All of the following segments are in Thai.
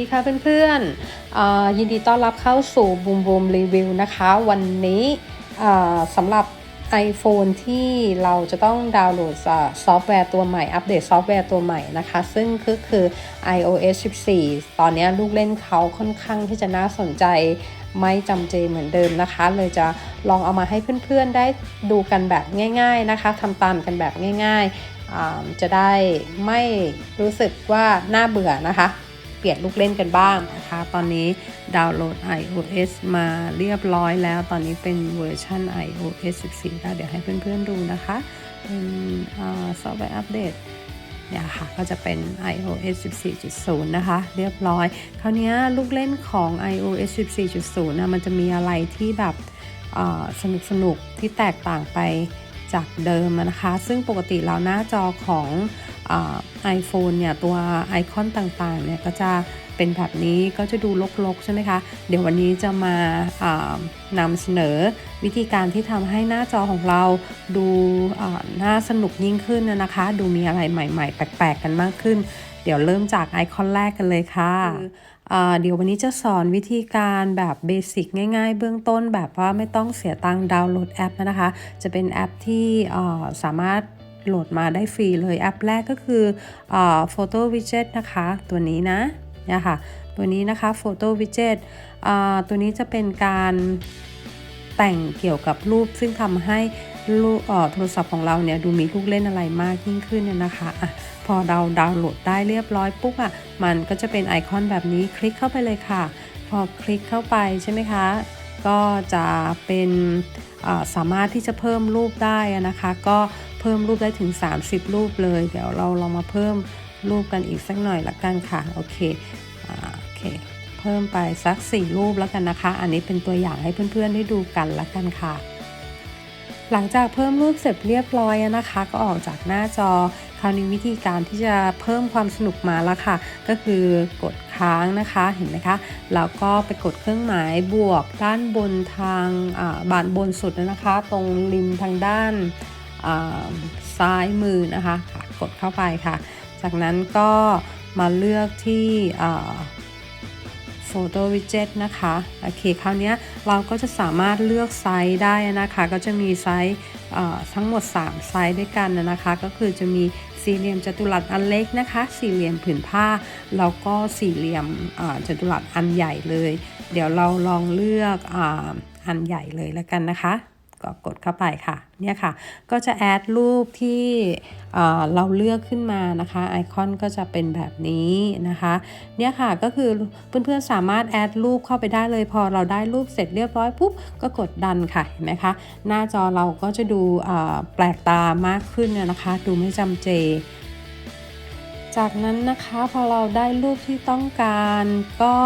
สวัสดีค่ะเพื่อนๆอ่ายินดีต้อนรับเข้าสู่บูมบูมรีวิวนะคะ วันนี้สำหรับ iPhone ที่เราจะต้องดาวน์โหลดซอฟต์แวร์ตัวใหม่ อัปเดตซอฟต์แวร์ตัวใหม่นะคะ ซึ่งก็คือ iOS 14 ตอนนี้ลูกเล่นเขาค่อนข้างที่จะน่าสนใจไม่จำเจเหมือนเดิมนะคะ เลยจะลองเอามาให้เพื่อนๆได้ดูกันแบบง่าย ๆนะคะทำตามกันแบบง่ายๆอ่าจะได้ไม่รู้สึกว่าน่าเบื่อนะคะ เปลี่ยนลูกเล่นกันบ้างนะคะ ตอนนี้ดาวน์โหลด iOS มาเรียบร้อยแล้ว ตอนนี้เป็นเวอร์ชัน iOS 14แล้วเดี๋ยวให้เพื่อนๆดูนะคะ เป็นซอฟต์แวร์อัปเดตเนี่ยค่ะก็จะเป็น iOS 14.0 นะคะ เรียบร้อย คราวนี้ลูกเล่นของ iOS 14.0นะมันจะมีอะไรที่แบบสนุกสนุกๆที่แตกต่างไปจากเดิมนะคะ ซึ่งปกติแล้วหน้าจอของ ไอโฟนเนี่ยตัวไอคอนต่างๆเนี่ยก็จะเป็นแบบนี้ก็จะดูลกๆใช่ไหมคะ เดี๋ยววันนี้จะมานำเสนอวิธีการที่ทำให้หน้าจอของเราดูน่าสนุกยิ่งขึ้นนะคะ ดูมีอะไรใหม่ๆ แปลกๆ กันมากขึ้น เดี๋ยวเริ่มจากไอคอนแรกกันเลยค่ะเดี๋ยววันนี้จะสอนวิธีการแบบเบสิกง่ายๆ เบื้องต้นแบบว่าไม่ต้องเสียตังค์ดาวน์โหลดแอปนะคะ จะเป็นแอปที่สามารถ โหลดมาได้ฟรีเลยแอปแรกก็คือโฟโต้วิดเจ็ตนะคะ ตัวนี้นะเนี่ยค่ะ ตัวนี้นะคะโฟโต้วิดเจ็ตตัวนี้จะเป็นการแต่งเกี่ยวกับรูปซึ่งทำให้ลูกโทรศัพท์ของเราเนี่ยดูมีลูกเล่นอะไรมากยิ่งขึ้นเนี่ยนะคะอะพอเราดาวน์โหลดได้เรียบร้อยปุ๊บอะมันก็จะเป็นไอคอนแบบนี้คลิกเข้าไปเลยค่ะ พอคลิกเข้าไปใช่ไหมคะ ก็จะเป็นสามารถที่จะเพิ่มรูปได้นะคะ ก็ เพิ่มรูปได้ถึง 30 รูปเลย เดี๋ยวเราลองมาเพิ่มรูปกันอีกสักหน่อยละกันค่ะโอเคโอเค เพิ่มไปสัก 4 รูปแล้วกันนะคะ อันนี้เป็นตัวอย่างให้เพื่อนๆได้ดูกันละกันค่ะ หลังจากเพิ่มรูปเสร็จเรียบร้อยนะคะ ก็ออกจากหน้าจอ คราวนี้วิธีการที่จะเพิ่มความสนุกมาแล้วค่ะ ก็คือกดค้างนะคะเห็นไหมคะแล้วก็ไปกดเครื่องหมายบวกด้านบนทางบานบนสุดนะคะ ตรงริมทางด้าน ซ้ายมือนะคะะกดเข้าไปค่ะ จากนั้นก็มาเลือกที่โฟโต้วิดเจ็ตนะคะ โอเค คราวนี้เราก็จะสามารถเลือกไซส์ได้นะคะ ก็จะมีไซส์ทั้งหมด 3 ไซส์ด้วยกันนะคะ ก็คือจะมีสี่เหลี่ยมจัตุรัสอันเล็กนะคะ สี่เหลี่ยมผืนผ้า แล้วก็สี่เหลี่ยมจัตุรัสอันใหญ่เลย เดี๋ยวเราลองเลือกอันใหญ่เลยแล้วกันนะคะ ก็กดเข้าไปค่ะ เนี่ยค่ะ ก็จะแอดรูปที่เราเลือกขึ้นมานะคะ ไอคอนก็จะเป็นแบบนี้นะคะ เนี่ยค่ะ ก็คือเพื่อนๆสามารถแอดรูปเข้าไปได้เลย พอเราได้รูปเสร็จเรียบร้อยปุ๊บ ก็กดดันค่ะ เห็นไหมคะ หน้าจอเราก็จะดูแปลกตามากขึ้นนะคะ ดูไม่จำเจจากนั้นนะคะพอเราได้รูปที่ต้องการก็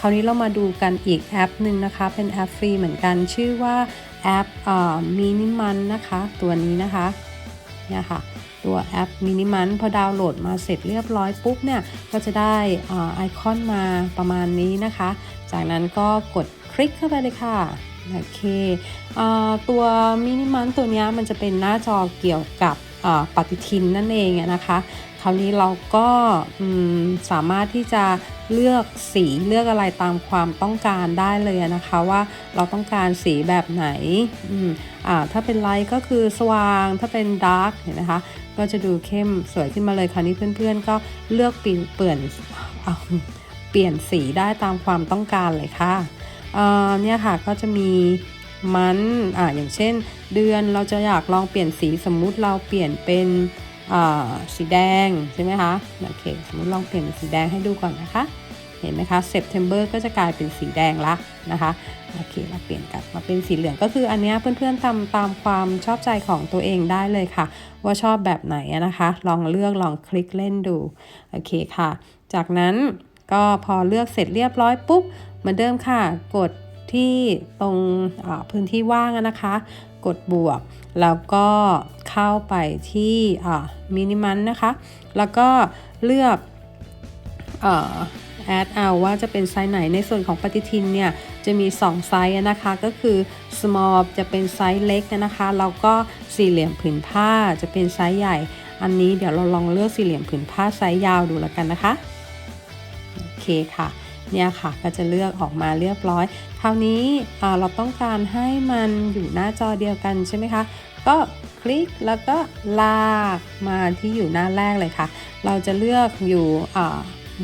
คราวนี้เรามาดูกันอีกแอปหนึ่งนะคะ เป็นแอปฟรีเหมือนกันชื่อว่า แอปมินิมันนะคะ ตัวนี้นะคะเนี่ยค่ะตัวแอปมินิมันพอดาวน์โหลดมาเสร็จเรียบร้อยปุ๊บเนี่ยก็จะได้ไอคอนมาประมาณนี้นะคะ จากนั้นก็กดคลิกเข้าไปเลยค่ะโอเคตัวมินิมันตัวนี้มันจะเป็นหน้าจอเกี่ยวกับปฏิทินนั่นเองนะคะ ราวนี้เราก็สามารถที่จะเลือกสีเลือกอะไรตามความต้องการได้เลยนะคะว่าเราต้องการสีแบบไหนอ่าถ้าเป็นไลท์ก็คือสว่างถ้าเป็นดาร์กเห็นนะคะก็จะดูเข้มสวยขึ้นมาเลยคราวนี้เพื่อนๆ ก็เลือกเปลี่ยนเปลี่ยนเปลี่ยนสีได้ตามความต้องการเลยค่ะเนี่ยค่ะก็จะมีมันอ่าอย่างเช่น เดือนเราจะอยากลองเปลี่ยนสีสมมุติเราเปลี่ยนเป็น สีแดงใช่ไหมคะโอเคสมมติลองเปลี่ยนเป็นสีแดงให้ดูก่อนนะคะ เห็นไหมคะ September ก็จะกลายเป็นสีแดงละนะคะโอเคเราเปลี่ยนกลับมาเป็นสีเหลืองก็คืออันนี้เพื่อนๆทำตามความชอบใจของตัวเองได้เลยค่ะ ว่าชอบแบบไหนนะคะ ลองเลือกลองคลิกเล่นดูโอเคค่ะ จากนั้นก็พอเลือกเสร็จเรียบร้อยปุ๊บเหมือนเดิมค่ะ กดที่ตรงพื้นที่ว่างนะคะ กดบวก แล้วก็เข้าไปที่มินิมันนะคะ แล้วก็เลือกแอดเอาว่าจะเป็นไซส์ไหนในส่วนของปฏิทินเนี่ย จะมี 2 ไซส์นะคะก็คือ small จะเป็นไซส์เล็กนะคะ แล้วก็สี่เหลี่ยมผืนผ้าจะเป็นไซส์ใหญ่ อันนี้เดี๋ยวเราลองเลือกสี่เหลี่ยมผืนผ้าไซส์ยาวดูแล้วกันนะคะ โอเคค่ะเนี่ยค่ะก็จะเลือกออกมาเรียบร้อย ราวนี้เราต้องการให้มันอยู่หน้าจอเดียวกันใช่ไหมคะ ก็คลิกแล้วก็ลากมาที่อยู่หน้าแรกเลยค่ะ เราจะเลือกอยู่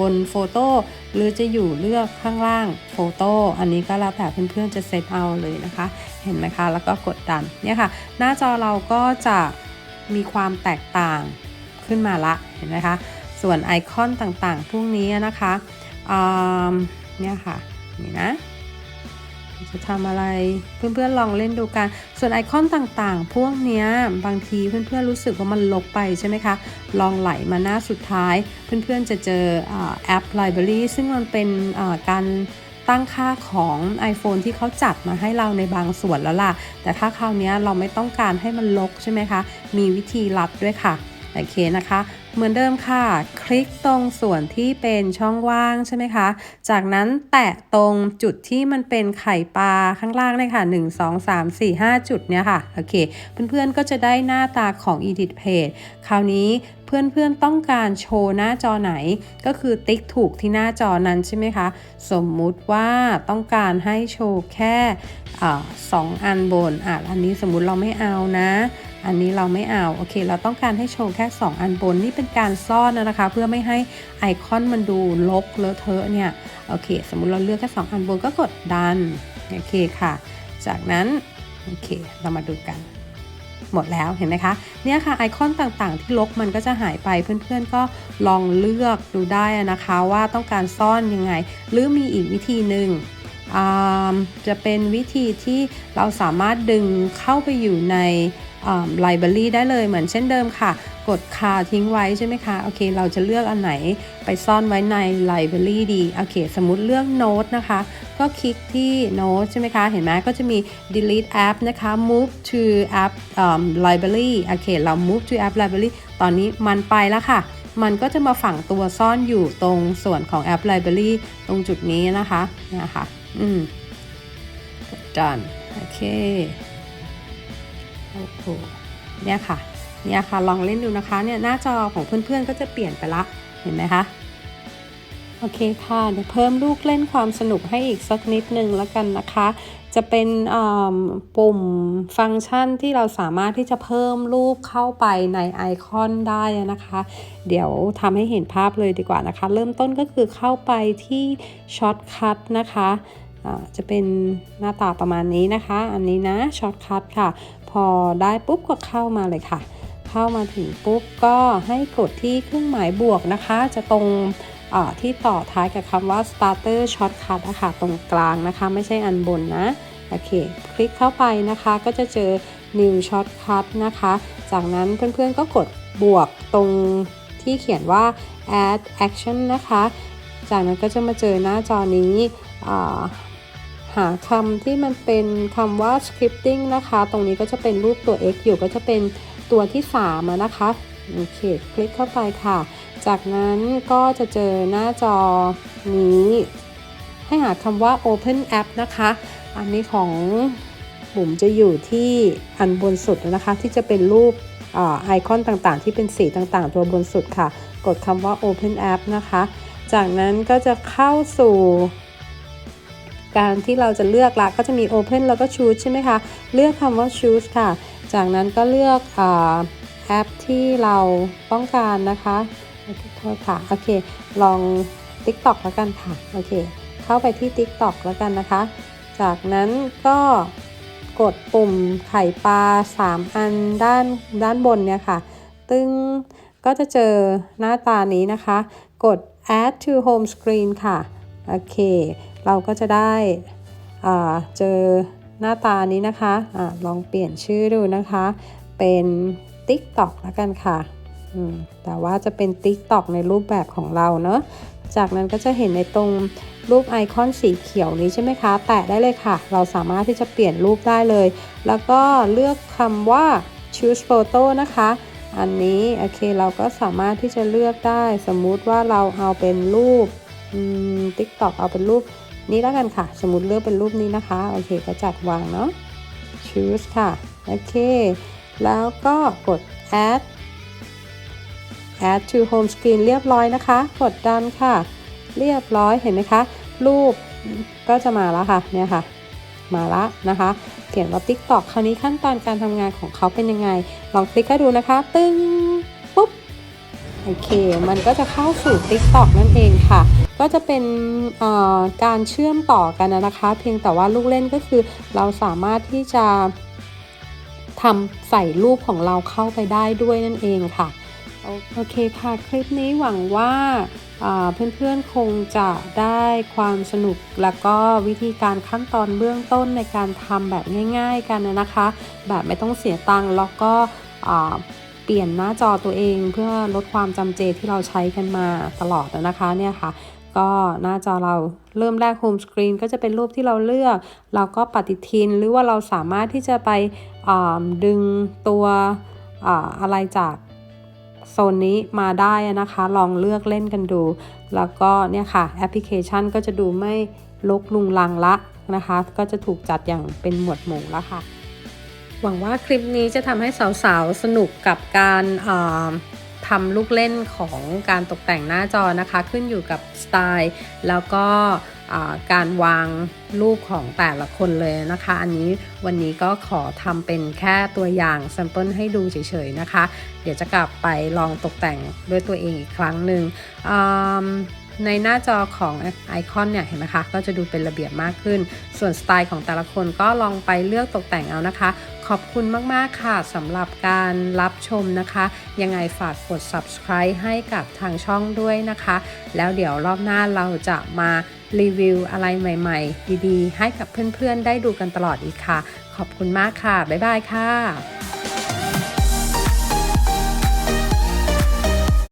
บนโฟโต้หรือจะอยู่เลือกข้างล่างโฟโต้อันนี้ก็แล้วแต่เพื่อนๆจะเซตเอาเลยนะคะ เห็นไหมคะ แล้วก็กดดันเนี่ยค่ะ หน้าจอเราก็จะมีความแตกต่างขึ้นมาละเห็นไหมคะส่วนไอคอนต่างๆพวกนี้นะคะเนี่ยค่ะ นี่นะ จะทำอะไรเพื่อนๆลองเล่นดูกัน ส่วนไอคอนต่างๆ พวกเนี้ยบางทีเพื่อนๆรู้สึกว่ามันลกไปใช่ไหมคะ ลองไหลมาหน้าสุดท้าย เพื่อนๆจะเจอแอป Library ซึ่งมันเป็นการตั้งค่าของ iPhone ที่เขาจัดมาให้เราในบางส่วนแล้วล่ะ แต่ถ้าคราวนี้เราไม่ต้องการให้มันลกใช่ไหมคะ มีวิธีลัดด้วยค่ะ โอเคนะคะ เหมือนเดิมค่ะ คลิกตรงส่วนที่เป็นช่องว่างใช่ไหมคะ จากนั้นแตะตรงจุดที่มันเป็นไข่ปลาข้างล่างเลยค่ะ 1 2 3 4 5 จุดเนี้ยค่ะ โอเค เพื่อนๆก็จะได้หน้าตาของ Edit Page คราวนี้เพื่อนๆต้องการโชว์หน้าจอไหน ก็คือติ๊กถูกที่หน้าจอนั้นใช่ไหมคะ สมมุติว่าต้องการให้โชว์แค่อสองอันบนอะอันนี้สมมุติเราไม่เอานะ อันนี้เราไม่เอาโอเค เราต้องการให้โชว์แค่ 2 อันบนนี่เป็นการซ่อนนะคะ เพื่อไม่ให้ไอคอนมันดูลกเลอะเทอะเนี่ยโอเค สมมุติเราเลือกแค่ 2 อันบนก็กดดันโอเคค่ะ จากนั้นโอเคเรามาดูกัน หมดแล้วเห็นไหมคะเนี่ยค่ะไอคอนต่างๆ ที่ลกมันก็จะหายไปเพื่อนๆ ก็ลองเลือกดูได้นะคะว่าต้องการซ่อนยังไง หรือมีอีกวิธีหนึ่งอ่าจะเป็นวิธีที่เราสามารถดึงเข้าไปอยู่ใน ไลบรารีได้เลยเหมือนเช่นเดิมค่ะ กดคาทิ้งไว้ใช่ไหมคะโอเค เราจะเลือกอันไหนไปซ่อนไว้ในไลบรารีดีโอเค สมมุติเลือกโน้ตนะคะ ก็คลิกที่โน้ตใช่ไหมคะ เห็นไหมก็จะมี delete app นะคะ move to app library โอเค เรา move to app library ตอนนี้มันไปแล้วค่ะมันก็จะมาฝังตัวซ่อนอยู่ตรงส่วนของ app library ตรงจุดนี้นะคะ นะคะ อืม done โอเค อ้โหเนี่ยค่ะเนี่ยค่ะลองเล่นดูนะคะเนี่ยหน้าจอของเพื่อนๆก็จะเปลี่ยนไปละเห็นไหมคะโอเคค่ะเดี๋ยวเพิ่มลูกเล่นความสนุกให้อีกสักนิดนึงแล้วกันนะคะ จะเป็นปุ่มฟังก์ชันที่เราสามารถที่จะเพิ่มรูปเข้าไปในไอคอนได้นะคะ เดี๋ยวทำให้เห็นภาพเลยดีกว่านะคะ เริ่มต้นก็คือเข้าไปที่ช็อตคัทนะคะจะเป็นหน้าตาประมาณนี้นะคะ อันนี้นะช็อตคัทค่ะ พอได้ปุ๊บก็เข้ามาเลยค่ะ เข้ามาถึงปุ๊บก็ให้กดที่เครื่องหมายบวกนะคะ จะตรงที่ต่อท้ายกับคำว่า starter shortcut นะคะตรงกลางนะคะ ไม่ใช่อันบนนะ โอเค คลิกเข้าไปนะคะ ก็จะเจอ new shortcut นะคะ จากนั้นเพื่อนๆก็กดบวกตรงที่เขียนว่า add action นะคะ จากนั้นก็จะมาเจอหน้าจอนี้ หาคำที่มันเป็นคำว่า scripting นะคะ ตรงนี้ก็จะเป็นรูปตัว x อยู่ก็จะเป็นตัวที่3นะคะโอเค คลิกเข้าไปค่ะ จากนั้นก็จะเจอหน้าจอนี้ ให้หาคำว่า open app นะคะ อันนี้ของบุ๋มจะอยู่ที่อันบนสุดนะคะ ที่จะเป็นรูปไอคอนต่างๆ ที่เป็นสีต่างๆ ตัวบนสุดค่ะ กดคำว่า open app นะคะ จากนั้นก็จะเข้าสู่ การที่เราจะเลือกละก็จะมี Open แล้วก็ Choose ใช่ไหมคะ เลือกคำว่า Choose ค่ะ จากนั้นก็เลือกแอปที่เราต้องการนะคะโทษค่ะ โอเค ลอง TikTok แล้วกันค่ะ โอเค เข้าไปที่ TikTok แล้วกันนะคะ จากนั้นก็กดปุ่มไข่ปลา 3 อันด้านด้านบนเนี่ยค่ะ ตึงก็จะเจอหน้าตานี้นะคะ กด add to home screen ค่ะ โอเค เราก็จะได้เจอหน้าตานี้นะคะอะลองเปลี่ยนชื่อดูนะคะ เป็น TikTok แล้วกันค่ะ แต่ว่าจะเป็น TikTok ในรูปแบบของเราเนาะ จากนั้นก็จะเห็นในตรงรูปไอคอนสีเขียวนี้ใช่ไหมคะ แตะได้เลยค่ะ เราสามารถที่จะเปลี่ยนรูปได้เลย แล้วก็เลือกคำว่า choose photo นะคะ อันนี้โอเคเราก็สามารถที่จะเลือกได้ สมมุติว่าเราเอาเป็นรูป ติ๊กตอกเอาเป็นรูปนี้แล้วกันค่ะ สมมติเลือกเป็นรูปนี้นะคะ โอเค ก็จัดวางเนาะ choose ค่ะ โอเค แล้วก็กด add add to home screen เรียบร้อยนะคะ กดดันค่ะ เรียบร้อยเห็นไหมคะ รูปก็จะมาแล้วค่ะ เนี่ยค่ะ มาละนะคะ เขียนว่า TikTok คราวนี้ขั้นตอนการทำงานของเขาเป็นยังไง ลองคลิกให้ดูนะคะ ตึ้ง อเค มันก็จะเข้าสู่ TikTok นั่นเองค่ะ ก็จะเป็นการเชื่อมต่อกันนะคะ เพียงแต่ว่าลูกเล่นก็คือ เราสามารถที่จะทำใส่รูปของเราเข้าไปได้ด้วยนั่นเองค่ะ โอเคค่ะ คลิปนี้หวังว่าเพื่อนๆคงจะได้ความสนุกแล้วก็วิธีการขั้นตอนเบื้องต้นในการทำแบบง่าย ๆ กันนะคะ แบบไม่ต้องเสียตังค์แล้วก็ ปลี่ยนหน้าจอตัวเองเพื่อลดความจำเจที่เราใช้กันมาตลอดนะคะเนี่ยค่ะ ก็หน้าจอเราเริ่มแรกโฮมสกรีนก็จะเป็นรูปที่เราเลือก เราก็ปฏิทินหรือว่าเราสามารถที่จะไปดึงตัวออะไรจากโซนนี้มาได้นะคะ ลองเลือกเล่นกันดู แล้วก็เนี่ยค่ะแอปพลิเคชันก็จะดูไม่ลกลุงลังละนะคะ ก็จะถูกจัดอย่างเป็นหมวดหมู่แล้วค่ะ หวังว่าคลิปนี้จะทำให้สาวๆ สนุกกับการทำลูกเล่นของการตกแต่งหน้าจอนะคะ ขึ้นอยู่กับสไตล์ แล้วก็การวางรูปของแต่ละคนเลยนะคะ อันนี้วันนี้ก็ขอทำเป็นแค่ตัวอย่างแซมเปิลให้ดูเฉยๆนะคะ เดี๋ยวจะกลับไปลองตกแต่งด้วยตัวเองอีกครั้งหนึ่ง ในหน้าจอของไอคอนเนี่ยเห็นไหมคะก็จะดูเป็นระเบียบมากขึ้น ส่วนสไตล์ของแต่ละคนก็ลองไปเลือกตกแต่งเอานะคะ ขอบคุณมาก ๆ ค่ะสำหรับการรับชมนะคะ ยังไงฝากกด subscribe ให้กับทางช่องด้วยนะคะ แล้วเดี๋ยวรอบหน้าเราจะมารีวิวอะไรใหม่ ๆ ดี ๆ ให้กับเพื่อน ๆ ได้ดูกันตลอดอีกค่ะ ขอบคุณมากค่ะ บ๊ายบายค่ะ